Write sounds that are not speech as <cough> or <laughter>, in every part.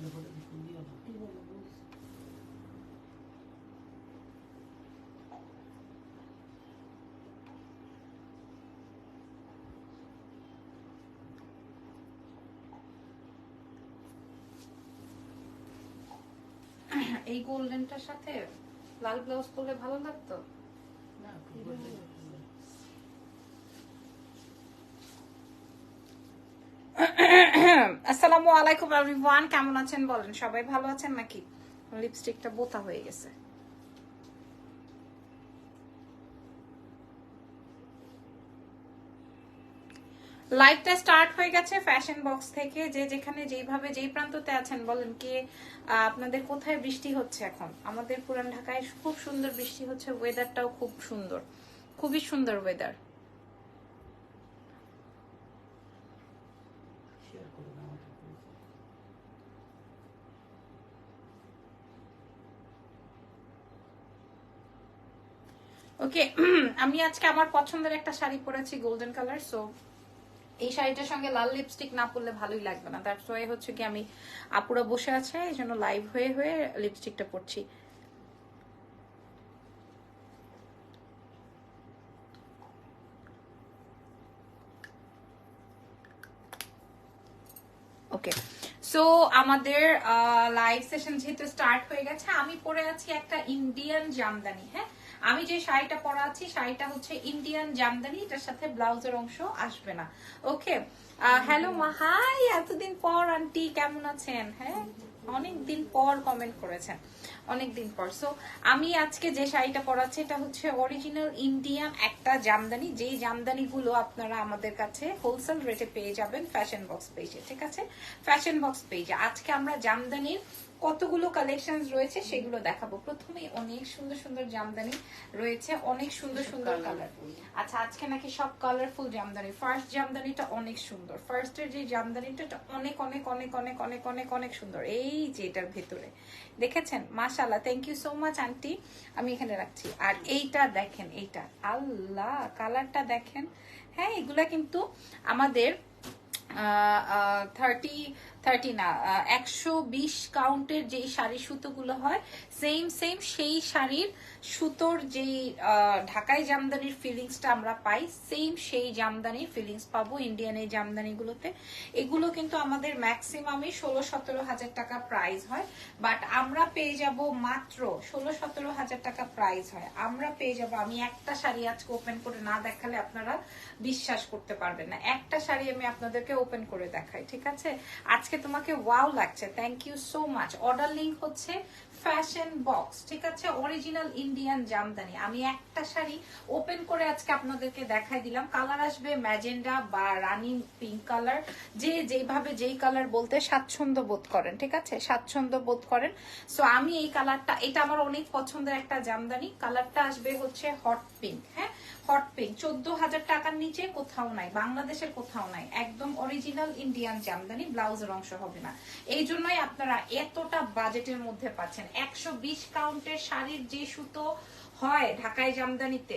<coughs> এই গোল্ডেনটার সাথে লাল ব্লাউজ পরলে ভালো লাগতো? আসসালামু আলাইকুম এভরিওয়ান কেমন আছেন বলেন, সবাই ভালো আছেন নাকি? লিপস্টিকটা বোতা হয়ে গেছে। লাইভটা স্টার্ট হয়ে গেছে ফ্যাশন বক্স থেকে, যে যেখানে যেইভাবে যেই প্রান্ততে আছেন বলেন কি আপনাদের কোথায় বৃষ্টি হচ্ছে এখন? আমাদের পুরান ঢাকায় খুব সুন্দর বৃষ্টি হচ্ছে ওয়েদারটাও খুব সুন্দর। খুবই সুন্দর ওয়েদার ওকে <clears throat> আমি আজকে আমার পছন্দের একটা শাড়ি পরেছি গোল্ডেন কালার সো এই শাড়িটার সঙ্গে লাল লিপস্টিক না পরলে ভালোই লাগবে না। দ্যাটস ওয়াই হচ্ছে কি আমি আপুরা বসে আছে, এই জন্য লাইভ হয়ে হয়ে লিপস্টিকটা পরছি। ওকে সো আমাদের লাইভ সেশন যেহেতু স্টার্ট হয়ে গেছে, আমি পরে আছি একটা ইন্ডিয়ান জামদানি হ্যাঁ? আমি যে শাড়িটা পরা আছি, শাড়িটা হচ্ছে ইন্ডিয়ান জামদানি এটার সাথে ব্লাউজের অংশ আসবে না। ওকে হ্যালো মা হাই এতদিন পর আন্টি, কেমন আছেন? হ্যাঁ অনেক দিন পর কমেন্ট করেছেন অনেক দিন পর। সো আমি আজকে যে শাড়িটা পরাচ্ছি এটা হচ্ছে অরিজিনাল ইন্ডিয়ান একটা জামদানি যেই জামদানিগুলো আপনারা আমাদের কাছে হোলসেল রেটে পেয়ে যাবেন ফ্যাশন বক্স পেজে ঠিক আছে? ফ্যাশন বক্স পেজে আজকে আমরা জামদানির কতগুলো কালেকশন রয়েছে সেগুলো দেখাবো। প্রথমেই অনেক সুন্দর সুন্দর জামদানি রয়েছে অনেক সুন্দর সুন্দর কালার আচ্ছা আজকে নাকি সব কালারফুল জামদানি। ফার্স্ট জামদানিটা অনেক সুন্দর। ফার্স্টের যে জামদানিটা অনেক অনেক অনেক অনেক অনেক অনেক অনেক সুন্দর। এই যে এটার ভেতরে। দেখেছেন? মাশাল্লাহ thank you so much aunty. আমি এখানে রাখছি। আর এইটা দেখেন এইটা। আল্লাহ কালারটা দেখেন। হ্যাঁ এগুলা কিন্তু আমাদের থার্টি থার্টি না একশো বিশ কাউন্টের যেই শাড়ি সুতোগুলো হয় সেম সেম সেই শাড়ির সুতোর যেই ঢাকাই জামদানির ফিলিংসটা আমরা পাই সেম সেই জামদানির ফিলিংস পাবো ইন্ডিয়ান এই জামদানিগুলোতে। এগুলো কিন্তু আমাদের ম্যাক্সিমামই ষোলো সতেরো হাজার টাকা প্রাইস হয় বাট আমরা পেয়ে যাব মাত্র ষোলো সতেরো হাজার টাকা প্রাইস হয়। আমরা পেয়ে যাব, আমি একটা শাড়ি আজকে ওপেন করে না দেখালে আপনারা বিশ্বাস করতে পারবেন না। একটা শাড়ি আমি আপনাদেরকে ওপেন করে দেখাই, ঠিক আছে? আজকে তোমাকে ওয়াও লাগছে। Thank you so much order link হচ্ছে ফ্যাশন বক্স ঠিক আছে? Original Indian jamdani. আমি একটা শাড়ি ওপেন করে আজকে আপনাদেরকে দেখাই দিলাম। কালার আসবে ম্যাজেন্ডা বা রানি পিঙ্ক কালার যে যেভাবে যেই কালার বলতে স্বাচ্ছন্দ্য বোধ করেন, ঠিক আছে? স্বাচ্ছন্দ্য বোধ করেন। সো আমি এই কালারটা এটা আমার অনেক পছন্দের একটা জামদানি। কালারটা আসবে হচ্ছে হট পিঙ্ক হ্যাঁ? হট পিঙ্ক চোদ্দ হাজার টাকার নিচে কোথাও নাই বাংলাদেশের কোথাও নাই। একদম অরিজিনাল ইন্ডিয়ান জামদানি, ব্লাউজের অংশ হবে না। এই জন্যই আপনারা এতটা বাজেটের মধ্যে পাচ্ছেন। একশো বিশ কাউন্টের শাড়ির যে সুতো হয় ঢাকায় জামদানিতে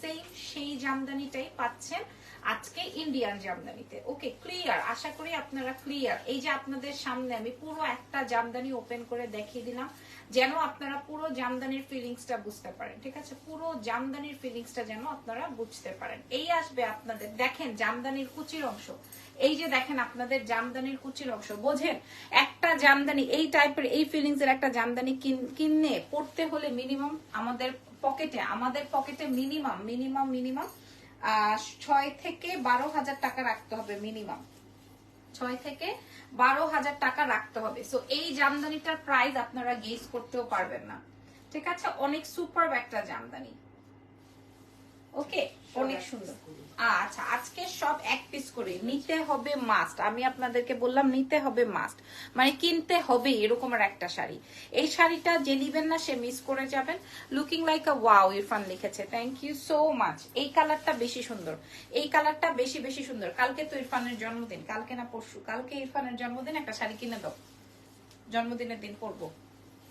সেই সেই জামদানিটাই পাচ্ছেন। আজকে ইন্ডিয়ান জামদানিতে। ওকে ক্লিয়ার আশা করি আপনারা ক্লিয়ার এই যে আপনাদের সামনে আমি পুরো একটা জামদানি ওপেন করে দেখিয়ে দিলাম, যেন আপনারা পুরো জামদানির ফিলিংসটা বুঝতে পারেন, ঠিক আছে? পুরো জামদানির ফিলিংসটা যেন আপনারা বুঝতে পারেন। এই আসবে আপনাদের, দেখেন জামদানির কুচির অংশ। এই যে দেখেন আপনাদের জামদানির কুচির অংশ, বোঝেন? একটা জামদানি, এই টাইপের এই ফিলিংস এর একটা জামদানি কিন- পড়তে হলে মিনিমাম আমাদের পকেটে আমাদের পকেটে মিনিমাম মিনিমাম মিনিমাম ছয় থেকে বারো হাজার টাকা রাখতে হবে মিনিমাম ছয় থেকে বারো হাজার টাকা রাখতে হবে। সো এই জামদানিটার প্রাইস আপনারা গেস করতেও পারবেন না। ঠিক আছে? অনেক সুপার একটা জামদানি। ওকে, অনেক সুন্দর। আচ্ছা আজকে সব এক পিস করে। নিতে হবে মাস্ট আমি আপনাদেরকে বললাম, নিতে হবে মাস্ট মানে কিনতে হবে এরকম আর একটা শাড়ি। এই শাড়িটা যে নিবেন না, সে মিস করে যাবেন। Looking like a wow Irfan লিখেছে। থ্যাংক ইউ সো মাচ এই কালারটা বেশি সুন্দর। এই কালারটা বেশি বেশি সুন্দর। কালকে তো ইরফানের জন্মদিন। কালকে না পরশু। কালকে ইরফানের জন্মদিন, একটা শাড়ি কিনে দাও। জন্মদিনের দিন পরবো।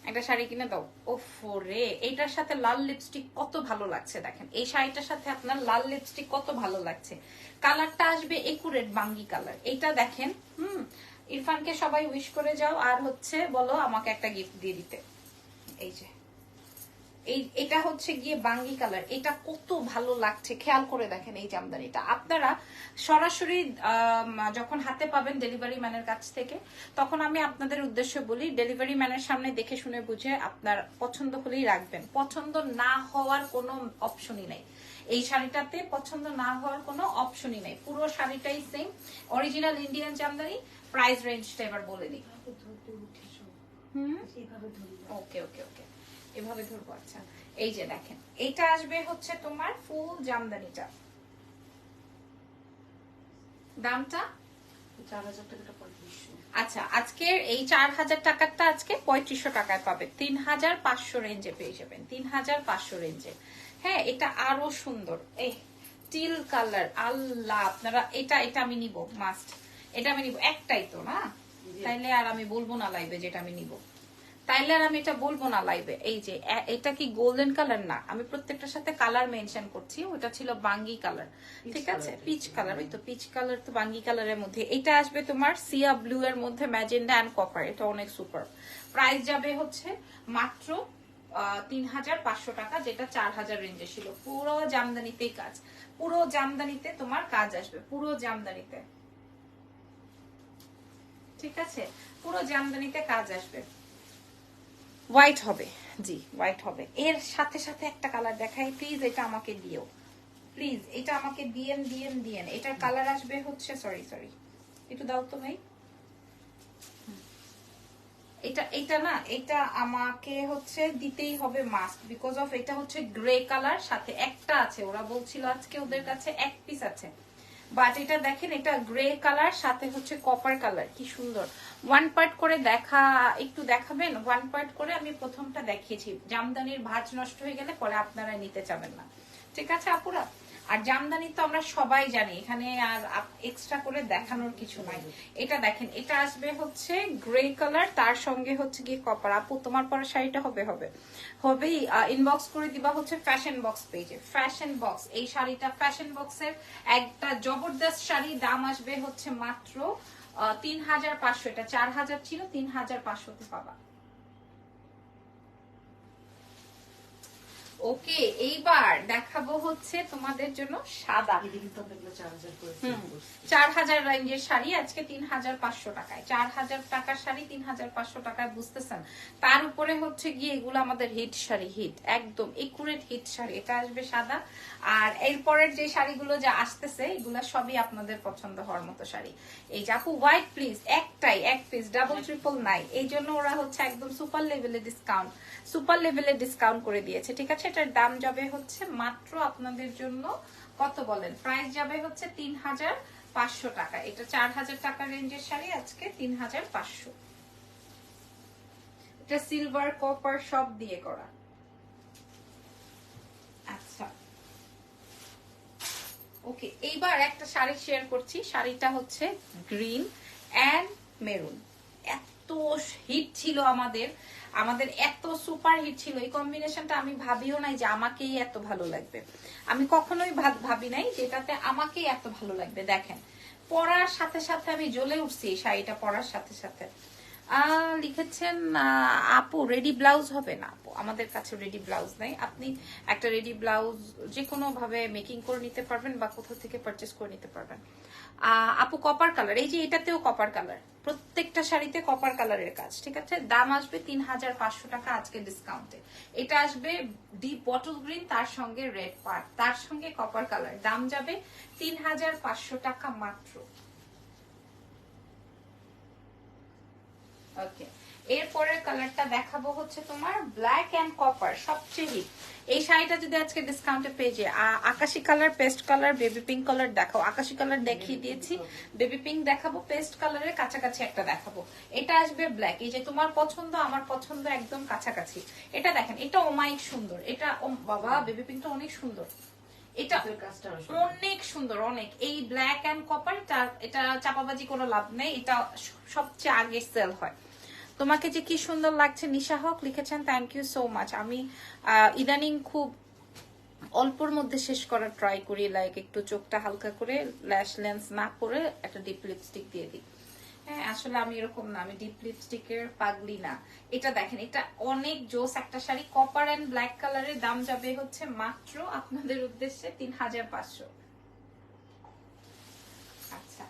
একটা শাড়ি কিনে দাও। ওফো রে, এইটার সাথে লাল লিপস্টিক কত ভালো লাগছে দেখেন। এই শাড়িটার সাথে আপনার লাল লিপস্টিক কত ভালো লাগছে। কালারটা আসবে একুরেট বাঙ্গি কালার। এইটা দেখেন, হুম, ইরফানকে সবাই উইশ করে যাও। আর হচ্ছে বলো, আমাকে একটা গিফট দিয়ে দিতে। এই যে। এই এটা হচ্ছে গিয়ে বাঙ্গি কালার। এটা কত ভালো লাগছে। খেয়াল করে দেখেন এই জামদানিটা। আপনারা সরাসরি যখন হাতে পাবেন ডেলিভারি ম্যানের কাছ থেকে তখন আমি আপনাদের উদ্দেশ্যে বলি ডেলিভারি ম্যানের সামনে দেখে শুনে বুঝে আপনার পছন্দ হলেই রাখবেন। পছন্দ না হওয়ার কোনো অপশনই নেই। এই শাড়িটাতে পছন্দ না হওয়ার কোনো অপশনই নেই। পুরো শাড়িটাই same original Indian jamdani price রেঞ্জটা এবার বলে দিই। ওকে ওকে ওকে এভাবে ধরবো আচ্ছা। এই যে দেখেন এটা আসবে হচ্ছে তোমার ফুল জামদানিটা। দামটা? আচ্ছা আজকের এই চার হাজার টাকারটা আজকে পঁয়ত্রিশশো টাকায় পাবে। তিন হাজার পাঁচশো রেঞ্জে পেয়ে যাবেন তিন হাজার পাঁচশো রেঞ্জে হ্যাঁ এটা আরও সুন্দর। এই টিল কালার আল্লাহ আপনারা এটা এটা আমি নিব মাস্ট এটা আমি নিব একটাই তো না? তাইলে আর আমি বলব না লাইভে যেটা আমি নিব। তাইলে আর আমি এটা বলব না লাইভে এই যে এটা কি গোল্ডেন কালার না আমি প্রত্যেকটার সাথে কালার মেনশন করছি। ওটা ছিল বাঙ্গি কালার ঠিক আছে? পিচ কালার ওই তো পিচ কালার তো বাঙ্গি কালারের মধ্যে। এটা আসবে তোমার সিয়া ব্লু এর মধ্যে ম্যাজেন্ডা অ্যান্ড কপার এটা অনেক সুপার প্রাইস যাবে হচ্ছে মাত্র তিন হাজার পাঁচশো টাকা যেটা চার হাজার রেঞ্জে ছিল। পুরো জামদানিতেই কাজ। পুরো জামদানিতে তোমার কাজ আসবে। পুরো জামদানিতে। ঠিক আছে? পুরো জামদানিতে কাজ আসবে। হোয়াইট হবে। জি হোয়াইট হবে। এর সাথে সাথে একটা কালার দেখাই। প্লিজ এটা আমাকে দিও। প্লিজ এটা আমাকে দিয়েন দিয়েন দিয়েন। এটার কালার আসবে হচ্ছে সরি সরি একটু দাও তো ভাই। এটা এটা না, এটা আমাকে হচ্ছে দিতেই হবে মাস্ক বিকজ অফ এটা হচ্ছে গ্রে কালার সাথে একটা আছে। ওরা বলছিল আজকে ওদের কাছে এক পিস আছে। বাট এটা দেখেন, এটা গ্রে কালার সাথে হচ্ছে কপার কালার কি সুন্দর। ওয়ান পার্ট করে দেখা, একটু দেখাবেন? ওয়ান পার্ট করে আমি প্রথমটা দেখিয়েছি। জামদানির ভাজ নষ্ট হয়ে গেলে পরে আপনারা নিতে চাবেন না। ঠিক আছে, আপুরা? আর জামদানি তো আমরা সবাই জানি, এখানে আর এক্সট্রা করে দেখানোর কিছু নাই। এটা দেখেন, এটা আসবে হচ্ছে গ্রে কালার তার সঙ্গে হচ্ছে গিয়ে কপার আপু, তোমার পরে শাড়িটা হবে হবে। হবেই ইনবক্স করে দিবা হচ্ছে ফ্যাশন বক্স পেজে ফ্যাশন বক্স এই শাড়িটা ফ্যাশন বক্সের একটা জবরদস্ত শাড়ি, দাম আসবে হচ্ছে মাত্র তিন হাজার পাঁচশো। এটা চার হাজার ছিল, তিন হাজার পাঁচশোতে পাবা। ওকে এইবার দেখাবো হচ্ছে তোমাদের জন্য সাদা। চার হাজার রেঞ্জের শাড়ি আজকে তিন হাজার পাঁচশো টাকায়। চার হাজার টাকার শাড়ি তিন হাজার পাঁচশো টাকায় বুঝতেছেন? তার উপরে হচ্ছে গিয়ে এগুলো আমাদের হিট শাড়ি হিট একদম একুরেট হিট শাড়ি। এটা আসবে সাদা। আর এরপরের যে শাড়িগুলো যা আসতেছে এগুলো সবই আপনাদের পছন্দ হওয়ার মতো শাড়ি। এই যে আপু হোয়াইট প্লিজ একটাই এক পিস ডাবল ট্রিপল নাই এই জন্য ওরা হচ্ছে একদম সুপার লেভেলে ডিসকাউন্ট সুপার লেভেলে ডিসকাউন্ট করে দিয়েছে ঠিক আছে? এটার দাম যাবে হচ্ছে মাত্র আপনাদের জন্য কত বলেন? প্রাইস যাবে হচ্ছে তিন হাজার পাঁচশো টাকা। এটা চার হাজার টাকা রেঞ্জের শাড়ি, আজকে তিন হাজার পাঁচশো। এটা সিলভার কপার সব দিয়ে করা। আচ্ছা। ওকে এইবার একটা শাড়ি শেয়ার করছি। শাড়িটা হচ্ছে গ্রিন অ্যান্ড মেরুন এত হিট ছিল আমাদের। আমাদের এত সুপার হিট ছিল, এই কম্বিনেশনটা আমি ভাবিও নাই যে আমাকেই এত ভালো লাগবে। আমি কখনোই ভাব- নাই যেটাতে আমাকেই এত ভালো লাগবে। দেখেন পরার সাথে সাথে আমি জ্বলে উঠছি এই শাড়িটা পরার সাথে সাথে। লিখেছেন আপু, রেডি ব্লাউজ হবে না, আপু। আমাদের কাছে রেডি ব্লাউজ নেই। আপনি একটা রেডি ব্লাউজ যে কোনো ভাবে মেকিং করে নিতে পারবেন বা কোথাও থেকে পারচেস করে নিতে পারবেন। আপু কপার কালার এই যে এটাতেও কপার কালার প্রত্যেকটা শাড়িতে কপার কালারের কাজ, ঠিক আছে? দাম আসবে তিন হাজার পাঁচশো টাকা আজকে ডিসকাউন্টে এটা আসবে ডিপ বটল গ্রিন তার সঙ্গে রেড পার্ট তার সঙ্গে কপার কালার দাম যাবে তিন হাজার পাঁচশো টাকা মাত্র। এরপরের কালারটা দেখাবো হচ্ছে তোমার ব্ল্যাক কপার সবচেয়ে হিট এই শাড়িটা যদি আজকে ডিসকাউন্টে পেয়ে যায় আকাশি colour pastel colour baby pink colour দেখাও। আকাশি কালার দেখিয়ে দিয়েছি। বেবি পিঙ্ক দেখাবো পেস্ট কালারের কাছাকাছি একটা দেখাবো। এটা আসবে ব্ল্যাক এই যে তোমার পছন্দ, আমার পছন্দ একদম কাছাকাছি। এটা দেখেন, এটা অমায়িক সুন্দর। এটা বাবা বেবি পিঙ্কটা অনেক সুন্দর। এটা। অনেক সুন্দর। অনেক এই ব্ল্যাক কপার এটা চাপাবাজি কোনো লাভ নেই এটা সবচেয়ে আগে সেল হয়। তোমাকে যে কি সুন্দর লাগছে নিশা হক লিখেছেন থ্যাংক ইউ সো মাচ আমি আহ, ইদানিং খুব অল্পর মধ্যে শেষ করার ট্রাই করি লাইক একটু চোখটা হালকা করে ল্যাশ লেন্স না করে একটা ডিপ লিপস্টিক দিয়ে দিই। হ্যাঁ আসলে আমি এরকম না, আমি ডিপ লিপস্টিকের পাগলি না। এটা দেখেন, এটা অনেক জোস একটা শাড়ি কপার অ্যান্ড ব্ল্যাক কালারের দাম যাবে হচ্ছে মাত্র আপনাদের উদ্দেশ্যে তিন হাজার পাঁচশো। আচ্ছা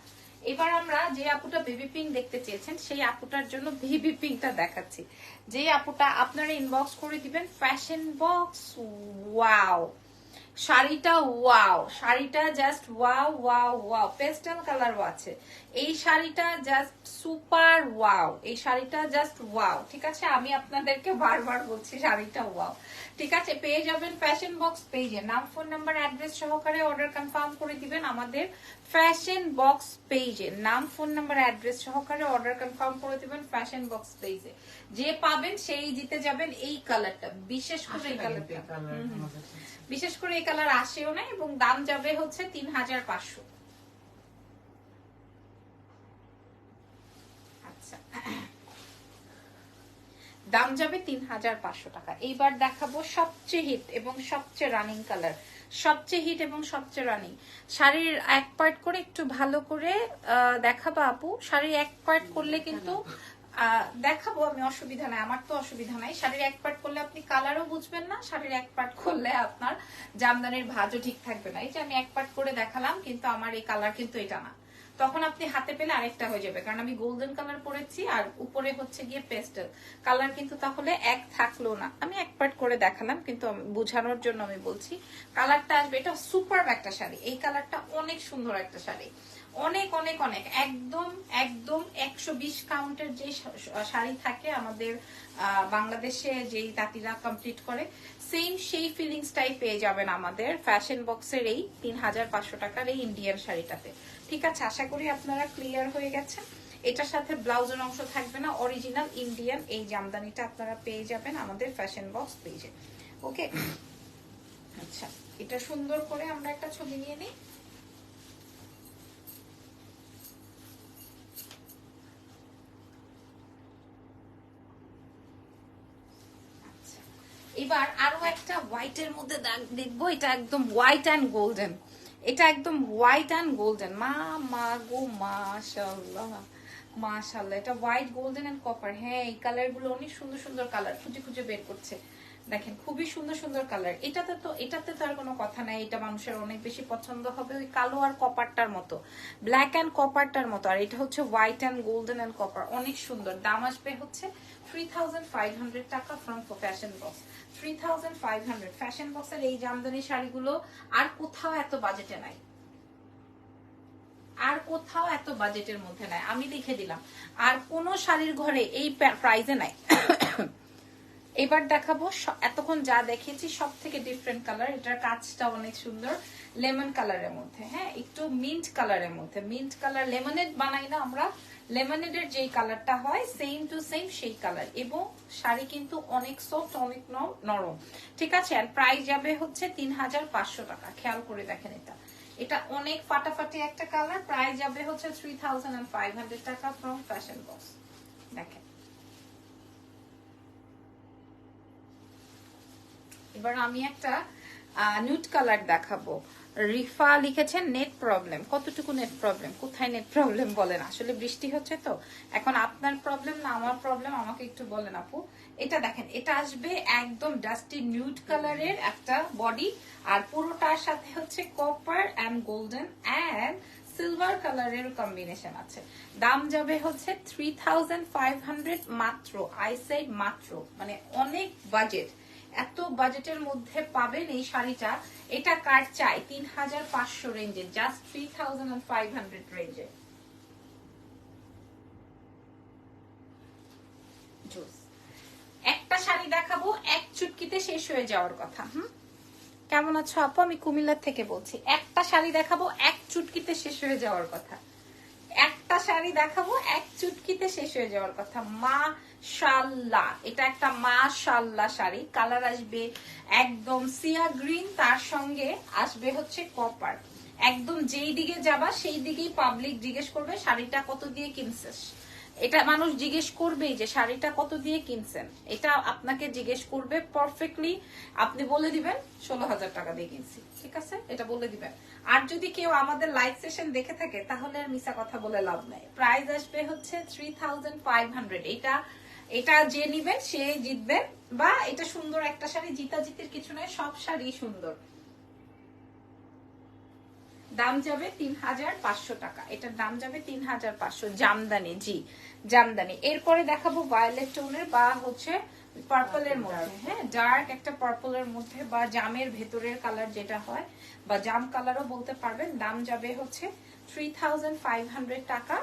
এবার আমরা যে আপুটা বেবি পিঙ্ক দেখতে চেয়েছেন, সেই আপুটার জন্য বেবি পিঙ্কটা দেখাচ্ছি। যে আপুটা আপনারা ইনবক্স করে দিবেন ফ্যাশন বক্স ওয়াও শাড়িটা ওয়াও শাড়িটা just wow wow wow pastel কালারও আছে। এই শাড়িটা জাস্ট সুপার ওয়াও এই শাড়িটা জাস্ট ওয়াও ঠিক আছে? আমি আপনাদেরকে বারবার বলছি শাড়িটা ওয়াও। ঠিক আছে? পেয়ে যাবেন ফ্যাশন বক্স পেজে নাম ফোন নাম্বার অ্যাড্রেস সহকারে অর্ডার কনফার্ম করে দিবেন আমাদের ফ্যাশন বক্স পেজে নাম ফোন নাম্বার অ্যাড্রেস সহকারে অর্ডার কনফার্ম করে দিবেন ফ্যাশন বক্স পেজে যে পাবেন সেই জিতে যাবেন এই কালারটা বিশেষ করে এই কালারটা হুম। বিশেষ করে এই কালার আসেও না এবং দাম যাবে হচ্ছে তিন হাজার পাঁচশো। আচ্ছা। দাম যাবে তিন হাজার পাঁচশো টাকা। এইবার দেখাবো সবচেয়ে হিট এবং সবচেয়ে রানিং কালার সবচেয়ে হিট এবং সবচেয়ে রানিং শাড়ির এক পার্ট করে একটু ভালো করে দেখাবো আপু। শাড়ির এক পার্ট করলে কিন্তু দেখাবো আমি, অসুবিধা নাই, আমার তো অসুবিধা নাই। শাড়ির এক পার্ট করলে আপনি কালারও বুঝবেন না, শাড়ির এক পার্ট করলে আপনার জামদানির ভাজও ঠিক থাকবে না। এই যে আমি এক পার্ট করে দেখালাম, কিন্তু আমার এই কালার কিন্তু এটা না। তখন আপনি হাতে পেলে আরেকটা হয়ে যাবে, কারণ আমি গোল্ডেন কালার পরেছি, আর উপরে হচ্ছে গিয়ে পেস্টেল কালার কিন্তু তাহলে এক থাকল না। আমি এক পার্ট করে দেখালাম, কিন্তু বোঝানোর জন্য আমি বলছি কালারটা আসবে, এটা সুপার একটা শাড়ি। এই কালারটা অনেক সুন্দর একটা শাড়ি। অনেক অনেক অনেক। একদম একদম একশো বিশ কাউন্টের যে শাড়ি থাকে আমাদের বাংলাদেশে যেই তাঁতিরা কমপ্লিট করে সেম সেই ফিলিংসটাই পেয়ে যাবেন আমাদের ফ্যাশন বক্সের এই তিন হাজার পাঁচশো টাকার এই ইন্ডিয়ান শাড়িটাতে। ঠিক আছে? আশা করি আপনারা ক্লিয়ার হয়ে গেছেন এটার সাথে ব্লাউজের অংশ থাকবে না অরিজিনাল ইন্ডিয়ান এই জামদানিটা আপনারা পেয়ে যাবেন আমাদের ফ্যাশন বক্স পেজে ওকে আচ্ছা এটা সুন্দর করে আমরা একটা ছবি নিয়ে নিই আচ্ছা। এবার আরও একটা হোয়াইটের মধ্যে দেখব, এটা একদম হোয়াইট অ্যান্ড গোল্ডেন এটা একদম হোয়াইট অ্যান্ড গোল্ডেন মা মা গো মাশাল্লাহ মাশাল্লাহ এটা হোয়াইট গোল্ডেন এন্ড কপার হ্যাঁ এই কালারগুলো অনেক সুন্দর সুন্দর কালার খুঁজে খুঁজে বের করছে। দেখেন, খুবই সুন্দর সুন্দর কালার এটাতে তো এটাতে তো আর কোনো কথা নাই। এটা মানুষের অনেক বেশি পছন্দ হবে ওই কালো আর কপারটার মতো। ব্ল্যাক অ্যান্ড কপারটার মতো। আর এটা হচ্ছে white and golden and copper অনেক সুন্দর। দাম আসবে হচ্ছে থ্রি থাউজেন্ড ফাইভ হান্ড্রেড টাকা from fashion box three thousand five hundred fashion বক্সের এই জামদানি শাড়িগুলো আর কোথাও এত বাজেটে নাই। আর কোথাও এত বাজেটের মধ্যে নাই। আমি লিখে দিলাম। আর কোন শাড়ির ঘরে এই প্রাইজে নাই। এবার দেখাবো এতক্ষণ যা দেখিয়েছি সব থেকে ডিফারেন্ট কালার এটার কাজটা অনেক সুন্দর। লেমন কালারের মধ্যে হ্যাঁ? একটু মিন্ট কালারের মধ্যে। মিন্ট কালার লেমনেড বানাই না আমরা। লেমনেডের যেই কালারটা হয় সেম টু সেম সেই কালার এবং শাড়ি কিন্তু অনেক সফট অনেক নরম। ঠিক আছে? আর প্রাইস যাবে হচ্ছে তিন হাজার পাঁচশো টাকা। খেয়াল করে দেখেন এটা। এটা অনেক ফাটাফাটি একটা কালার প্রাইস যাবে হচ্ছে থ্রি থাউজেন্ড টাকা ফ্রম ফ্যাশন বক্স দেখেন। এবার আমি একটা নিউট কালার দেখাবো। রিফা লিখেছেন নেট প্রবলেম কতটুকু নেট প্রবলেম কোথায় নেট প্রবলেম বলেন? আসলে বৃষ্টি হচ্ছে তো। এখন আপনার প্রবলেম না আমার প্রবলেম আমাকে একটু বলেন আপু। এটা দেখেন, এটা আসবে একদম ডাস্টি নিউড কালারের একটা বডি আর পুরোটার সাথে হচ্ছে copper and golden and silver কালারের কম্বিনেশন আছে। দাম যাবে হচ্ছে থ্রি মাত্র আই সাইড মাত্র মানে অনেক বাজেট এত বাজেটের মধ্যে পাবেন এই শাড়িটা। এটা কার চাই? তিন হাজার পাঁচশো রেঞ্জে জাস্ট থ্রি থাউজেন্ড ফাইভ রেঞ্জে একটা শাড়ি দেখাবো, এক চুটকিতে শেষ হয়ে যাওয়ার কথা, হুম? কেমন আছো আপু? আমি কুমিল্লার থেকে বলছি। একটা শাড়ি দেখাবো, এক চুটকিতে শেষ হয়ে যাওয়ার কথা। একটা শাড়ি দেখাবো, এক চুটকিতে শেষ হয়ে যাওয়ার কথা। মা শাল্লা এটা একটা মা শাল্লা শাড়ি। কালার আসবে একদম সিয়া গ্রিন, তার সঙ্গে আসবে হচ্ছে কপার। একদম যেই দিকে যাবা, সেই দিকেই পাবলিক জিজ্ঞেস করবে, শাড়িটা কত দিয়ে কিনছিস? এটা মানুষ জিজ্ঞেস করবেই যে শাড়িটা কত দিয়ে কিনছেন। এটা আপনাকে জিজ্ঞেস করবে পারফেক্টলি আপনি বলে দিবেন, ষোলো হাজার টাকা দিয়ে কিনছি। ঠিক আছে? এটা বলে দিবেন। আর যদি কেউ আমাদের লাইভ সেশন দেখে থাকে, তাহলে আর মিশা কথা বলে লাভ নাই। প্রাইস আসবে হচ্ছে থ্রি থাউজেন্ড ফাইভ হান্ড্রেড এটা এটা যে নিবেন সে জিতবে। বা এটা সুন্দর একটা শাড়ি জিতা জিতের কিছু নয় সব শাড়ি সুন্দর। দাম যাবে তিন হাজার পাঁচশো টাকা। এটার দাম যাবে তিন হাজার পাঁচশো। জামদানি জি জামদানি। এরপরে দেখাবো ভায়োলেট টোনের বা হচ্ছে পার্পলের মধ্যে। হ্যাঁ ডার্ক একটা পার্পলের মধ্যে বা জামের ভেতরের কালার যেটা হয় বা জাম কালারও বলতে পারবেন। দাম যাবে হচ্ছে থ্রি থাউজেন্ড ফাইভ হান্ড্রেড টাকা।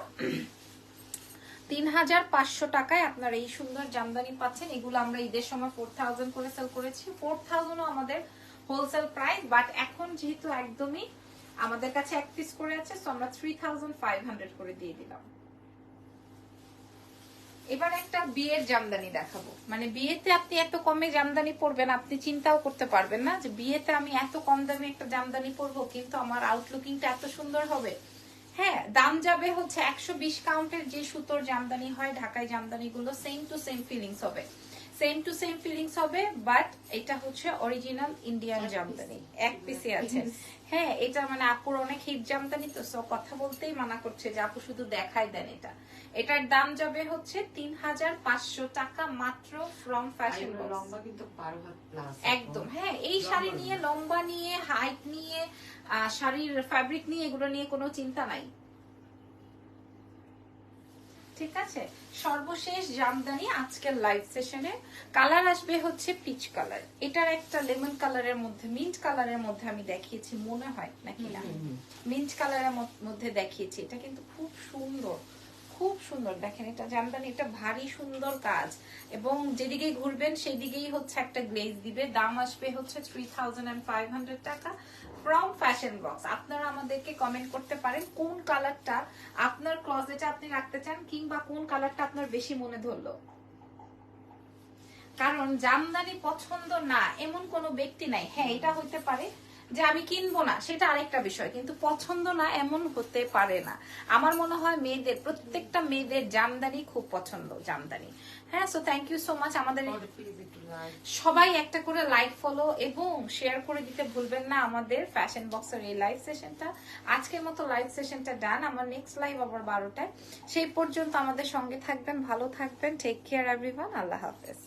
তিন হাজার পাঁচশো টাকায় আপনার এই সুন্দর জামদানি পাচ্ছেন। এগুলো আমরা ঈদের সময় ফোর থাউজেন্ড করে সেল করেছি। ফোর থাউজেন্ডও আমাদের হোলসেল প্রাইস বাট এখন যেহেতু একদমই আমাদের কাছে এক পিস করে আছে সো আমরা থ্রি থাউজেন্ড ফাইভ হান্ড্রেড করে দিয়ে দিলাম। এবার একটা বিয়ের জামদানি দেখাবো। মানে বিয়েতে আপনি এত কমে জামদানি পরবেন, আপনি চিন্তাও করতে পারবেন না যে বিয়েতে আমি এত কম দামে একটা জামদানি পরবো, কিন্তু আমার আউটলুকিংটা এত সুন্দর হবে। হ্যাঁ দাম যাবে হচ্ছে একশো বিশ কাউন্টের যে সুতোর জামদানি হয় ঢাকায় জামদানি গুলো সেম টু সেম ফিলিংস হবে। সেম টু সেম ফিলিংস হবে বাট এটা হচ্ছে অরিজিনাল ইন্ডিয়ান জামদানি এক পিসে আছে। হ্যাঁ এটা মানে আপুর অনেক হিট জামদানি তো সো কথা বলতেই মানা করছে যে আপু শুধু দেখাই দেন এটা। এটার দাম যাবে হচ্ছে তিন হাজার পাঁচশো টাকা মাত্র ফ্রম ফ্যাশন লম্বা কিন্তু বারো হাত প্লাস একদম। হ্যাঁ এই শাড়ি নিয়ে। লম্বা নিয়ে হাইট নিয়ে শাড়ির ফ্যাব্রিক নিয়ে এগুলো নিয়ে কোনো চিন্তা নাই। ঠিক আছে? সর্বশেষ জামদানি আজকের লাইভ সেশনে কালার আসবে হচ্ছে পিচ কালার এটার একটা লেমন কালারের মধ্যে মিন্ট কালারের মধ্যে আমি দেখিয়েছি মনে হয় নাকি না? মিন্ট কালারের মধ্যে দেখিয়েছি। এটা কিন্তু খুব সুন্দর। খুব সুন্দর। দেখেন, এটা জামদানি এটা ভারী সুন্দর কাজ। এবং যেদিকে ঘুরবেন, সেদিকেই হচ্ছে একটা গ্লেজ দিবে। দাম আসবে হচ্ছে থ্রি টাকা ফ্রম ফ্যাশন বক্স আপনারা আমাদেরকে কমেন্ট করতে পারেন, কোন কালারটা আপনার ক্লজেটে আপনি রাখতে চান কিংবা কোন কালারটা আপনার বেশি মনে ধরলো। কারণ জামদানি পছন্দ না, এমন কোনো ব্যক্তি নাই। হ্যাঁ এটা হইতে পারে। যে আমি কিনবো না সেটা আরেকটা বিষয়। কিন্তু পছন্দ না এমন হতে পারে না। আমার মনে হয় মেয়েদের প্রত্যেকটা মেয়েদের জামদানি খুব পছন্দ জামদানি। হ্যাঁ so thank you so much আমাদের সবাই একটা করে লাইক ফলো এবং শেয়ার করে দিতে ভুলবেন না আমাদের ফ্যাশন বক্সের এই লাইভ সেশনটা আজকের মতো লাইভ সেশনটা ডান আমার নেক্সট লাইভ আবার বারোটায়। সেই পর্যন্ত আমাদের সঙ্গে থাকবেন ভালো থাকবেন। টেক কেয়ার এভরিওয়ান আল্লাহ হাফেজ।